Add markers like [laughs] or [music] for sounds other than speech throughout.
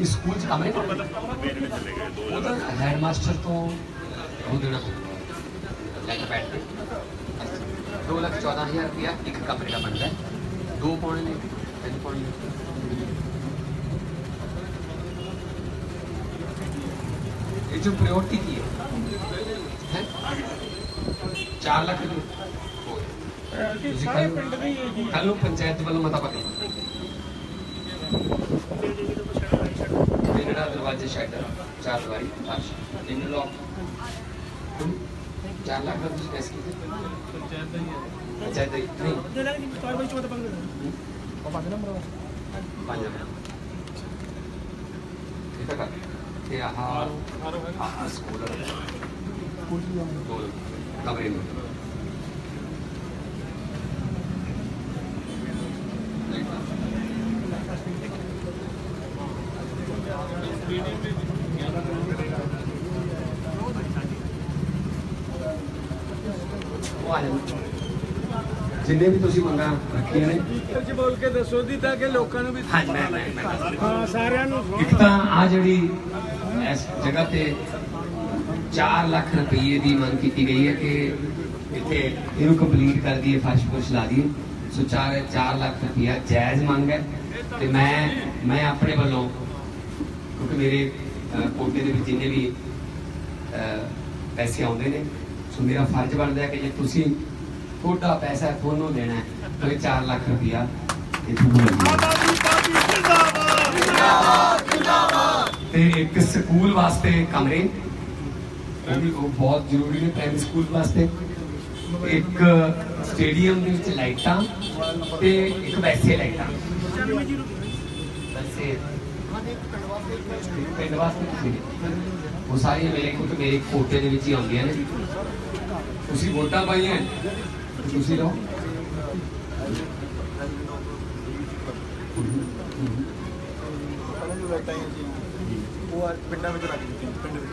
ਇਸ ਸਕੂਲ ਚ ਕਮਰੇ ਕੋਲ ਉਹਦਾ ਹੈਡਮਾਸਟਰ ਤੋਂ ਉਹ ਦੇਣਾ ਪਊਗਾ ਲੈ ਕੇ ਬੈਠ ਕੇ 2 ਲੱਖ 14000 ਰੁਪਇਆ ਇੱਕ ਕਮਰੇ ਦਾ ਬਣਦਾ ਹੈ ਦੋ ਪਾਉਣੇ ਨੇ ਤਿੰਨ ਪਾਉਣੇ ਨੇ ਇਹ ਜੋ ਪ੍ਰਾਇੋਰਟੀ ਕੀ ਹੈ ਹੈ 4 ਲੱਖ ਦੀ ਤੁਸੀਂ ਕੱਲ ਕੱਲ ਨੂੰ ਪੰਚਾਇਤ ਵੱਲੋਂ ਮਤਾ ਪਾ ਦਿਓ ਇਹ ਜਿਹੜਾ ਦਰਵਾਜ਼ੇ ਸ਼ੈਡ ਚਾਰ ਦੀਵਾਰੀ ਫਰਸ਼ ਤਿੰਨ ਲੋਕ 4 ਲੱਖ ਦਾ ਤੁਸੀਂ ਕੈਸ ਕੀਤੇ ਪੰਚਾਇਤ ਦਾ ਹੀ ਹੈ ਪੰਚਾਇਤ ਦਾ ਹੀ ਨਹੀਂ ਪੰਜ ਲੱਖ ਇਹ ਤਾਂ ਕਰ ਇਹ ਆਹ ਆਹ ਸਕੂਲ ਦੋ ਕਮਰੇ ਨੂੰ ਉਹ ਆ ਜਾਣ। ਜਿੰਨੇ ਵੀ ਤੁਸੀਂ ਮੰਗਾਂ ਰੱਖੀਆਂ ਨੇ। ਚ ਬੋਲ ਕੇ ਦੱਸੋ ਦੀ ਤਾਂ ਕਿ ਲੋਕਾਂ ਨੂੰ ਵੀ ਹਾਂ ਮੈਂ। ਹਾਂ ਸਾਰਿਆਂ ਨੂੰ ਇੱਕ ਤਾਂ ਆ ਜਿਹੜੀ ਇਸ ਜਗ੍ਹਾ ਤੇ 4 ਲੱਖ ਰੁਪਏ ਦੀ ਮੰਗ ਕੀਤੀ ਗਈ ਹੈ ਕਿ ਇੱਥੇ ਇਹਨੂੰ ਕੰਪਲੀਟ ਕਰ ਦਈਏ ਫਰਸ਼ ਫੁਰਸ਼ ਲਾ ਦਈਏ। ਸੋ 4 4 ਲੱਖ ਰੁਪਇਆ ਜਾਇਜ਼ ਮੰਗ ਹੈ ਤੇ ਮੈਂ ਮੈਂ ਆਪਣੇ ਵੱਲੋਂ ਕਿਉਂਕਿ ਮੇਰੇ ਕੋਟੇ ਦੇ ਵਿੱਚ ਜਿੰਨੇ ਵੀ ਪੈਸੇ ਆਉਂਦੇ ਨੇ ਸੋ ਮੇਰਾ ਫਰਜ਼ ਬਣਦਾ ਹੈ ਕਿ ਜੇ ਤੁਸੀਂ ਤੁਹਾਡਾ ਪੈਸਾ ਤੁਹਾਨੂੰ ਦੇਣਾ ਹੈ ਤਾਂ ਇਹ 4 ਲੱਖ ਰੁਪਇਆ ਇਹ ਤੁਹਾਨੂੰ ਲੱਗੇਗਾ ਤੇ ਇੱਕ ਸਕੂਲ ਵਾਸਤੇ ਕਮਰੇ ਉਹ ਵੀ ਉਹ ਬਹੁਤ ਜ਼ਰੂਰੀ ਨੇ ਪ੍ਰਾਇਮਰੀ ਸਕੂਲ ਵਾਸਤੇ। ਇੱਕ ਸਟੇਡੀਅਮ ਦੇ ਵਿੱਚ ਲਾਈਟਾਂ ਤੇ ਇੱਕ ਵੈਸੇ ਲਾਈਟਾਂ। ਵੈਸੇ ਪਿੰਡ ਵਾਸਤੇ ਤੁਸੀਂ ਉਹ ਸਾਰੀਆਂ ਮੇਰੇ ਕੋਲ ਮੇਰੇ ਕੋਟੇ ਦੇ ਵਿੱਚ ਹੀ ਆਉਂਦੀਆਂ ਨੇ। ਤੁਸੀਂ ਵੋਟਾਂ ਪਾਈਆਂ ਤੁਸੀਂ ਲਓ ਉਹ ਪਿੰਡਾਂ ਵਿੱਚ ਲੱਗ ਦਿੱਤੀਆਂ ਪਿੰਡ ਵਿੱਚ।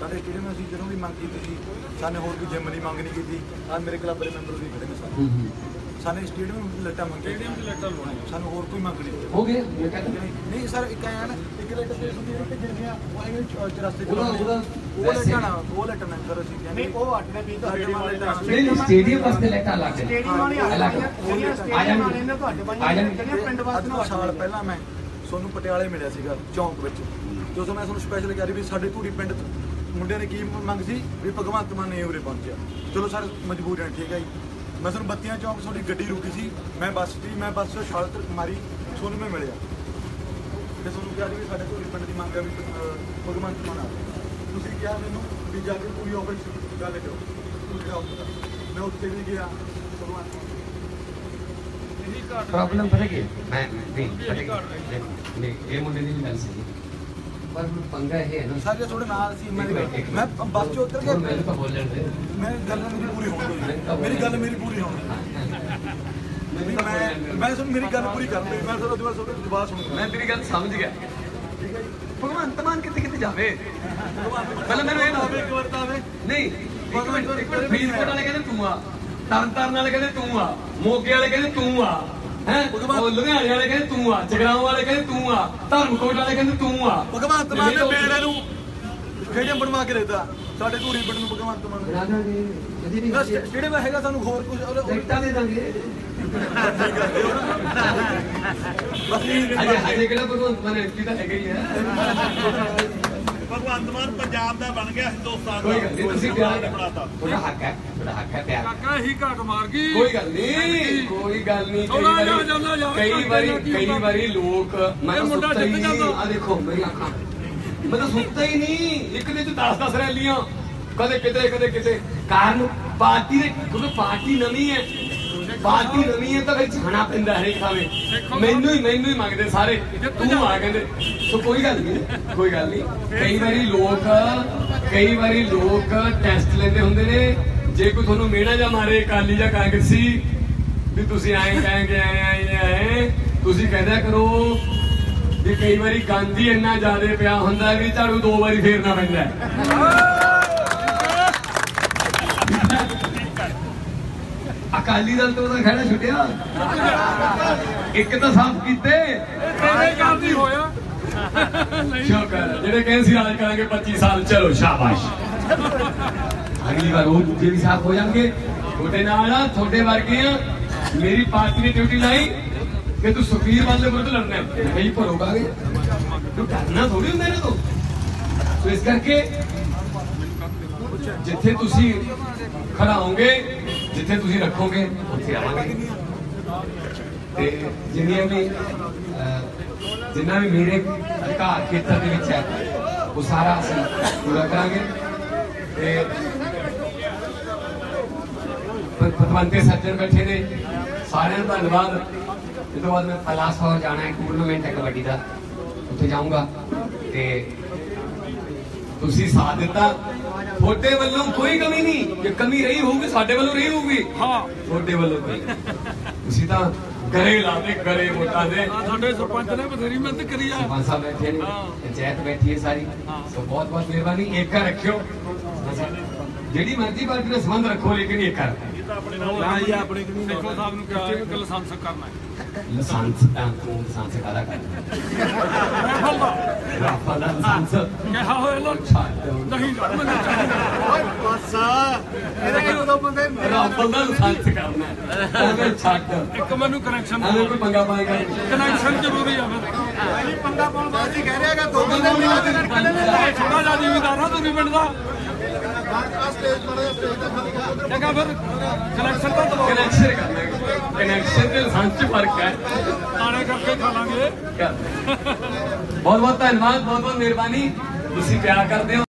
ਸਾਡੇ ਸਟੇਡੀਅਮ ਅਸੀਂ ਜਦੋਂ ਵੀ ਮੰਗ ਕੀਤੀ ਸੀ ਸਾਨੇ ਹੋਰ ਕੋਈ ਜਿੰਮ ਦੀ ਮੰਗ ਨਹੀਂ ਕੀਤੀ ਆ ਮੇਰੇ ਕਲੱਬ ਦੇ ਮੈਂਬਰ ਵੀ ਖੜੇ ਨੇ ਸਾਰੇ। ਸਾਨੇ ਸਟੇਡੀਅਮ ਵਿੱਚ ਲਾਈਟਾਂ ਮੰਗੀਆਂ ਸਟੇਡੀਅਮ 'ਚ ਲਾਈਟਾਂ ਲਾਉਣੀਆਂ? ਸਾਨੂੰ ਹੋਰ ਕੋਈ ਮੰਗ ਨਹੀਂ ਹੋ ਮੈਂ ਕਹਿੰਦਾ ਨਹੀਂ ਸਰ ਇੱਕ ਆਇਆ ਨਾ ਇੱਕ ਲਾਈਟ ਤੇ ਸੁਣੀ ਕਿ ਜਿਹੜੀਆਂ ਉਹ ਆਈਆਂ ਚ ਰਸਤੇ ਚ ਉਹਦਾ- ਉਹ ਨਾ ਉਹ ਲਾਈਟਾਂ ਨਾ ਸਰ ਅਸੀਂ ਨਹੀਂ ਉਹ 8 ਦੇ 20 ਤੁਹਾਡੇ ਵਾਲੇ ਦਾ ਨਹੀਂ ਨਹੀਂ ਸਟੇਡੀਅਮ ਵਾਸਤੇ ਲਾਈਟਾਂ ਲੱਗ ਗਈਆਂ ਸਟੇਡੀਅਮ ਵਾਲੀ ਆ ਸਟੇਡੀਅਮ ਵਾਲੇ ਨੇ ਤੁਹਾਡੇ ਆ ਪਾਈਆਂ ਜਾਣ ਜਿਹੜੀਆਂ ਪਿੰਡ ਵਾਸਤੇ ਤੋਂ ਸਾਲ ਪਹਿਲਾਂ ਮੈਂ ਤੁਹਾਨੂੰ ਪਟਿਆਲੇ ਮਿਲਿਆ ਸੀਗਾ ਚੌਂਕ ਵਿੱਚ। ਜਦੋਂ ਮੈਂ ਤੁਹਾਨੂੰ ਸਪੈਸ਼ਲ ਕਹਿ ਰਹੀ ਵੀ ਸਾਡੇ ਧੂਰੀ ਪਿੰਡ ਤੋਂ ਮੁੰਡਿਆਂ ਨੇ ਕੀ ਮੰਗ ਸੀ? ਵੀ ਭਗਵੰਤ ਮਾਨ ਨੇ ਉਰੇ ਪਹੁੰਚਿਆ। ਚਲੋ ਸਰ ਮਜਬੂਰ ਹਾਂ ਠੀਕ ਹੈ ਜੀ। ਮੈਂ ਤੁਹਾਨੂੰ ਬੱਤੀਆਂ ਚੌਂਕ ਤੁਹਾਡੀ ਗੱਡੀ ਰੁਕੀ ਸੀ ਮੈਂ ਬੱਸ ਸੀ ਮੈਂ ਬੱਸ ਤੋਂ ਛਾਲ ਮਾਰੀ ਤੁਹਾਨੂੰ ਮੈਂ ਮਿਲਿਆ। ਤੇ ਤੁਹਾਨੂੰ ਕਿਹਾ ਸੀ ਵੀ ਸਾਡੇ ਧੂਰੀ ਪਿੰਡ ਦੀ ਮੰਗ ਹੈ ਵੀ ਭਗਵੰਤ ਮਾਨ ਆਵੇ ਤੁਸੀਂ ਕਿਹਾ ਮੈਨੂੰ ਵੀ ਜਾ ਕੇ ਪੂਰੀ ਆਫਿਸ ਗੱਲ ਕਰੋ। ਤੁਸੀਂ ਆਓ। ਮੈਂ ਉੱਥੇ ਵੀ ਗਿਆ ਭਗਵੰਤ ਪ੍ਰੋਬਲਮ ਪਤਾ ਕੀ? ਮੈਂ ਨਹੀਂ ਪਤਾ ਕੀ ਨਹੀਂ ਇਹ ਮੁੰਡੇ ਦੀ ਸਹੀ ਹੈ ਪਰ ਹੁਣ ਪੰਗਾ ਇਹ ਹੈ ਨਾ। ਸਾਰੇ ਤੁਹਾਡੇ ਨਾਲ ਸੀ ਮੈਂ ਮੈਂ। ਬੱਸ 'ਚ ਉਤਰ ਬੋਲਣ ਦੇ। ਮੈਂ ਗੱਲ ਮੇਰੀ ਪੂਰੀ ਹੋਣ ਮੇਰੀ ਗੱਲ ਮੇਰੀ ਪੂਰੀ ਹੋਣ ਮੈਂ। ਮੈਂ ਸੁਣ ਮੇਰੀ ਗੱਲ ਪੂਰੀ ਕਰ ਲਈ ਮੈਂ ਦੁਬਾਰਾ ਤੁਹਾਡਾ ਜਵਾਬ ਸੁਣੂਗਾ। ਮੈਂ ਤੇਰੀ ਗੱਲ ਸਮਝ ਗਿਆ। ਭਗਵੰਤ ਮਾਨ ਕਿੱਥੇ ਕਿੱਥੇ ਜਾਵੇ? ਪਹਿਲਾਂ ਮੈਨੂੰ ਇਹ ਦੱਸ ਇੱਕ ਵਾਰ ਤਾਂ ਆਵੇ। ਨਹੀਂ ਇੱਕ ਮਿੰਟ ਇੱਕ ਮਿੰਟ। ਫਰੀਦਕੋਟ ਵਾਲੇ ਕਹਿੰਦੇ ਤੂੰ ਆ। ਤਰਨਤਾਰਨ ਵਾਲੇ ਕਹਿੰਦੇ ਤੂੰ ਆ। ਮੋਗੇ ਵਾਲੇ ਕਹਿੰਦੇ ਤੂੰ ਆ। ਹੈ? ਉਹ ਲੁਧਿਆਣੇ ਵਾਲੇ ਕਹਿੰਦੇ ਤੂੰ ਆ ਜਗਰਾਉਂ ਵਾਲੇ ਕਹਿੰਦੇ ਤੂੰ ਆ ਧਰਮਕੋਟ ਵਾਲੇ ਕਹਿੰਦੇ ਤੂੰ ਆ। ਭਗਵੰਤ ਮਾਨ ਨੇ ਬੇੜੇ ਨੂੰ ਸਟੇਡੀਅਮ ਬਣਵਾ ਕੇ ਦਿੱਤਾ। ਸਾਡੇ ਧੂਰੀ ਪਿੰਡ ਨੂੰ ਭਗਵੰਤ ਮਾਨ ਬਣਾ ਦਾਂਗੇ ਕਦੀ ਨਹੀਂ ਨੇ ਸਟੇਡੀਅਮ ਹੈਗਾ ਸਾਨੂੰ ਹੋਰ ਕੁਝ ਲਾਈਟਾਂ ਦੇ ਦਾਂਗੇ। ਬਸ ਅਜੇ ਹਜੇ ਕਿਹੜਾ ਭਗਵੰਤ ਮਾਨ ਐਮਪੀ ਤਾਂ ਹੈਗਾ ਹੀ ਹੈ। [laughs] ਭਗਵੰਤ ਮਾਨ ਪੰਜਾਬ ਦਾ ਬਣ ਗਿਆ ਹਿੰਦੁਸਤਾਨ ਦਾ। ਕੋਈ ਗੱਲ ਨਹੀਂ ਤੁਸੀਂ ਪਿਆਰ ਬਣਾਤਾ। ਤੁਹਾਡਾ ਹੱਕ ਹੈ ਤੁਹਾਡਾ ਹੱਕ ਹੈ ਪਿਆਰ ਕਾਕਾ ਹੀ ਘਾਟ ਮਾਰ ਗਈ। ਕੋਈ ਗੱਲ ਨਹੀਂ ਕੋਈ ਗੱਲ ਨਹੀਂ ਕਈ ਥੋੜ੍ਹਾ ਜਿਹਾ ਵਾਰੀ ਜਾਂਦਾ ਯਾਰ, ਕਈ ਘੰਟੇ ਵਾਰੀ ਨਾਲ ਕੀ ਕਈ ਹੁੰਦਾ? ਵਾਰੀ ਲੋਕ ਮੈਂ ਇਹ ਤਾਂ ਮੁੰਡਾ ਸੁੱਤਾ ਹੀ ਜਿੱਤ ਨਹੀਂ। ਜਾਂਦਾ। ਆ ਦੇਖੋ ਮੇਰੀ ਅੱਖਾਂ। ਮੈਂ ਤਾਂ ਸੁੱਤਾ ਹੀ ਨਹੀਂ ਇੱਕ ਦਿਨ ਚ 10 10 ਰੈਲੀਆਂ। ਕਦੇ ਕਿਤੇ ਕਦੇ ਕਿਤੇ। ਕਾਰਨ ਪਾਰਟੀ ਦੇ ਕਿਉਂਕਿ ਪਾਰਟੀ ਨਵੀਂ ਹੈ। ਪਾਰਟੀ ਨਵੀਂ ਹੈ ਤਾਂ ਫਿਰ ਛਾਣਾ ਪੈਂਦਾ ਹਰੇਕ ਥਾਵੇਂ। ਮੈਨੂੰ ਹੀ ਮੈਨੂੰ ਹੀ ਮੰਗਦੇ ਸਾਰੇ। ਤੂੰ ਆ ਕਹਿੰਦੇ ਸੋ ਕੋਈ ਗੱਲ ਨਹੀਂ ਕੋਈ ਗੱਲ ਨਹੀਂ। ਕਈ ਵਾਰੀ ਲੋਕ ਕਈ ਵਾਰੀ ਲੋਕ ਟੈਸਟ ਲੈਂਦੇ ਹੁੰਦੇ ਨੇ। ਜੇ ਕੋਈ ਤੁਹਾਨੂੰ ਮਿਹਣਾ ਜਾਂ ਮਾਰੇ ਕਾਲੀ ਜਾਂ ਕਾਂਗਰਸੀ ਵੀ ਤੁਸੀਂ ਐਂ ਕਹਾਂਗੇ ਐਂ ਐਂ ਐਂ ਤੁਸੀਂ ਕਹਿੰਦਾ ਕਰੋ ਵੀ ਕਈ ਵਾਰੀ ਹੀ ਇੰਨਾ ਜ਼ਿਆਦਾ ਪਿਆ ਹੁੰਦਾ ਵੀ ਝਾੜੂ ਦੋ ਵਾਰੀ ਫੇਰਨਾ ਪੈਂਦਾ ਅਕਾਲੀ ਦਲ ਤੋਂ ਤਾਂ ਖੜਾ ਛੁੱਟਿਆ। ਇੱਕ ਤਾਂ ਸਾਫ਼ ਕੀਤੇ। ਤੇਰੇ ਕੰਮ ਨਹੀਂ ਹੋਇਆ। ਸ਼ੁਕਰ। ਜਿਹੜੇ ਕਹਿੰਦੇ ਸੀ ਰਾਜ ਕਰਾਂਗੇ 25 ਸਾਲ ਚਲੋ ਸ਼ਾਬਾਸ਼। ਅਗਲੀ ਵਾਰ ਉਹ ਦੂਜੇ ਵੀ ਸਾਥ ਹੋ ਜਾਣਗੇ। ਤੁਹਾਡੇ ਨਾਲ ਆ ਤੁਹਾਡੇ ਵਰਗੇ ਆ। ਮੇਰੀ ਪਾਰਟੀ ਨੇ ਡਿਊਟੀ ਲਾਈ ਕਿ ਤੂੰ ਸੁਖੀਰ ਵਾਲੇ ਵਿਰੁੱਧ ਲੜਨਾ ਹੈ। ਨਹੀਂ ਭਰੋਗਾ ਤੂੰ ਡਰਨਾ ਥੋੜੀ ਹੁੰਦਾ ਇਹਨਾਂ ਤੋਂ। ਸੋ ਇਸ ਕਰਕੇ ਜਿੱਥੇ ਤੁਸੀਂ ਖੜਾਓਗੇ ਜਿੱਥੇ ਤੁਸੀਂ ਰੱਖੋਗੇ ਉੱਥੇ ਆਵਾਂਗੇ ਤੇ ਜਿੰਨੀਆਂ ਵੀ ਜਿੰਨਾ ਵੀ ਮੇਰੇ ਅਧਿਕਾਰ ਖੇਤਰ ਦੇ ਵਿੱਚ ਹੈ ਉਹ ਸਾਰਾ ਅਸੀਂ ਪੂਰਾ ਕਰਾਂਗੇ ਤੇ ਪਤਵੰਤੇ ਸੱਜਣ ਬੈਠੇ ਨੇ ਸਾਰਿਆਂ ਦਾ ਧੰਨਵਾਦ ਇਸ ਤੋਂ ਬਾਅਦ ਮੈਂ ਪਲਾਸਪੁਰ ਜਾਣਾ ਹੈ ਟੂਰਨਾਮੈਂਟ ਹੈ ਕਬੱਡੀ ਦਾ ਉੱਥੇ ਜਾਊਂਗਾ ਤੇ ਤੁਸੀਂ ਸਾਥ ਦਿੱਤਾ ਤੁਹਾਡੇ ਵੱਲੋਂ ਕੋਈ ਕਮੀ ਨਹੀਂ। ਜੇ ਕਮੀ ਰਹੀ ਹੋਊਗੀ ਸਾਡੇ ਵੱਲੋਂ ਰਹੀ ਹੋਊਗੀ। ਹਾਂ। ਤੁਹਾਡੇ ਵੱਲੋਂ ਕੋਈ। ਤੁਸੀਂ ਤਾਂ ਕਰੇ ਲਾਦੇ ਕਰੇ ਵੋਟਾਂ ਦੇ। ਸਾਡੇ ਸਰਪੰਚ ਨੇ ਬਥੇਰੀ ਮਿਹਨਤ ਕਰੀ ਆ। ਸਰਪੰਚ ਸਾਹਿਬ ਬੈਠੇ ਨੇ। ਪੰਚਾਇਤ ਬੈਠੀ ਹੈ ਸਾਰੀ। ਸੋ ਬਹੁਤ ਬਹੁਤ ਮਿਹਰਬਾਨੀ ਏਕਾ ਰੱਖਿਓ। ਜਿਹੜੀ ਮਰਜ਼ੀ ਪਾਰਟੀ ਨਾਲ ਸੰਬੰਧ ਰੱਖੋ ਲੇਕਿਨ ਏਕਾ ਰੱਖੋ। ਹਾਂ ਜੀ ਆਪਣੇ ਕਿ ਨਹੀਂ ਦੇਖੋ ਸਾਹਿਬ ਨੂੰ ਕਿਹਾ ਕਿ ਲਾਇਸੈਂਸ ਕਰਨਾ ਹੈ। ਲਾਇਸੈਂਸ ਤਾਂ ਤੂੰ ਲਾਇਸੈਂਸ ਕਾਹਦਾ ਕਰ ਰਾਫਲ ਦਾ। ਰਾਫਾ ਦਾ ਲਾਇਸੈਂਸ। ਕਿਹਾ ਹੋਇਆ ਲੋ ਨਹੀਂ ਮੈਨੂੰ ਚਾਹੀਦਾ ਬਸ। ਇਹਦੇ ਕਿ ਉਦੋਂ ਬੰਦੇ ਰਾਫਾ ਦਾ ਲਾਇਸੈਂਸ ਕਰਨਾ ਹੈ। ਐਵੇਂ ਛੱਡ ਇੱਕ ਮੈਨੂੰ ਕਨੈਕਸ਼ਨ ਐਵੇਂ ਕੋਈ ਪੰਗਾ ਪਾਏਗਾ ਕਨੈਕਸ਼ਨ ਜ਼ਰੂਰੀ ਆ ਫਿਰ। ਪੰਗਾ ਪਾਉਣ ਵਾਸਤੇ ਕਹਿ ਰਿਹਾ ਕਿ ਦੋ ਬੰਦੇ ਮਿਲਾ ਕੇ ਰੱਖ ਲੈਣੇ ਛੋਟਾ ਜਿਹਾ ਜ਼ਿਮੀਦਾਰ ਆ ਤੁਸੀਂ ਪਿੰਡ ਦਾ। ਜਗਾ ਫਿਰ ਕਨੈਕਸ਼ਨ ਤਾਂ ਦਵਾਓ ਕਨੈਕਸ਼ਨ ਕਰਨਾ ਹੈ ਕਨੈਕਸ਼ਨ ਤੇ ਲਾਇਸੈਂਸ ਚ ਫ਼ਰਕ ਹੈ। ਆਣੇ ਕਰਕੇ ਖਾ ਲਾਂਗੇ। ਬਹੁਤ ਬਹੁਤ ਧੰਨਵਾਦ ਬਹੁਤ ਬਹੁਤ ਮਿਹਰਬਾਨੀ। ਤੁਸੀਂ ਪਿਆਰ ਕਰਦੇ ਹੋ।